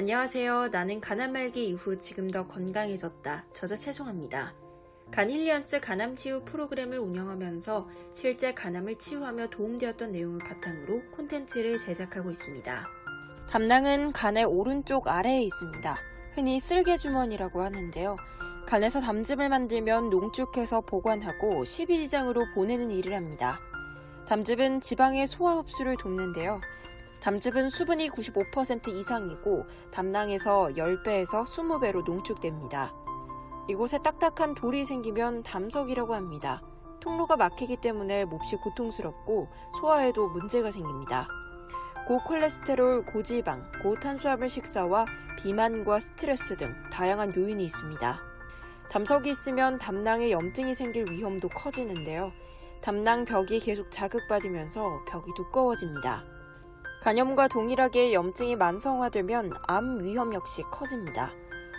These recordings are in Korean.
안녕하세요. 나는 간암 말기 이후 지금 더 건강해졌다. 저자 최송합니다. 간힐리언스 간암 치유 프로그램을 운영하면서 실제 간암을 치유하며 도움되었던 내용을 바탕으로 콘텐츠를 제작하고 있습니다. 담낭은 간의 오른쪽 아래에 있습니다. 흔히 쓸개주머니라고 하는데요. 간에서 담즙을 만들면 농축해서 보관하고 십이지장으로 보내는 일을 합니다. 담즙은 지방의 소화 흡수를 돕는데요. 담즙은 수분이 95% 이상이고 담낭에서 10배에서 20배로 농축됩니다. 이곳에 딱딱한 돌이 생기면 담석이라고 합니다. 통로가 막히기 때문에 몹시 고통스럽고 소화에도 문제가 생깁니다. 고콜레스테롤, 고지방, 고탄수화물 식사와 비만과 스트레스 등 다양한 요인이 있습니다. 담석이 있으면 담낭에 염증이 생길 위험도 커지는데요. 담낭 벽이 계속 자극받으면서 벽이 두꺼워집니다. 간염과 동일하게 염증이 만성화되면 암 위험 역시 커집니다.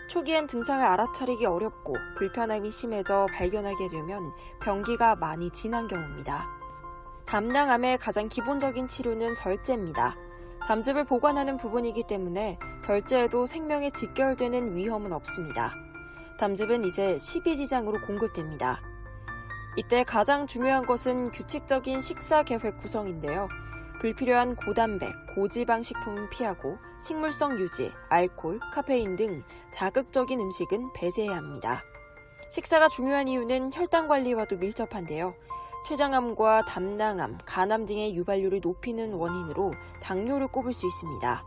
초기엔 증상을 알아차리기 어렵고 불편함이 심해져 발견하게 되면 병기가 많이 진한 경우입니다. 담낭암의 가장 기본적인 치료는 절제입니다. 담즙을 보관하는 부분이기 때문에 절제에도 생명에 직결되는 위험은 없습니다. 담즙은 이제 십이지장으로 공급됩니다. 이때 가장 중요한 것은 규칙적인 식사 계획 구성인데요. 불필요한 고단백, 고지방 식품은 피하고 식물성 유지, 알코올, 카페인 등 자극적인 음식은 배제해야 합니다. 식사가 중요한 이유는 혈당 관리와도 밀접한데요. 췌장암과 담낭암, 간암 등의 유발률을 높이는 원인으로 당뇨를 꼽을 수 있습니다.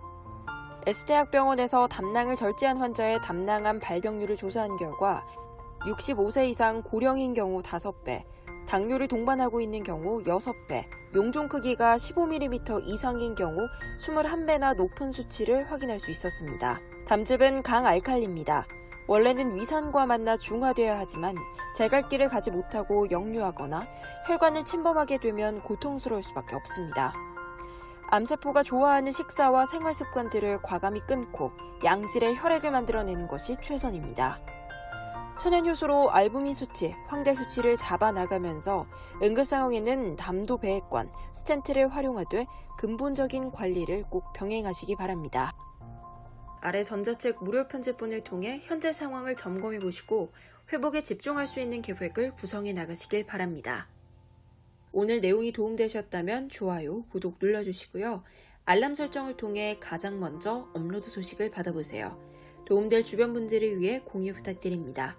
S대학병원에서 담낭을 절제한 환자의 담낭암 발병률을 조사한 결과 65세 이상 고령인 경우 5배, 당뇨를 동반하고 있는 경우 6배, 용종 크기가 15mm 이상인 경우 21배나 높은 수치를 확인할 수 있었습니다. 담즙은 강알칼리입니다. 원래는 위산과 만나 중화되어야 하지만 제갈길을 가지 못하고 역류하거나 혈관을 침범하게 되면 고통스러울 수밖에 없습니다. 암세포가 좋아하는 식사와 생활 습관들을 과감히 끊고 양질의 혈액을 만들어내는 것이 최선입니다. 천연 효소로 알부민 수치, 황달 수치를 잡아나가면서 응급 상황에는 담도 배액관, 스텐트를 활용하되 근본적인 관리를 꼭 병행하시기 바랍니다. 아래 전자책 무료 편집본을 통해 현재 상황을 점검해 보시고 회복에 집중할 수 있는 계획을 구성해 나가시길 바랍니다. 오늘 내용이 도움되셨다면 좋아요, 구독 눌러주시고요. 알람 설정을 통해 가장 먼저 업로드 소식을 받아보세요. 도움될 주변 분들을 위해 공유 부탁드립니다.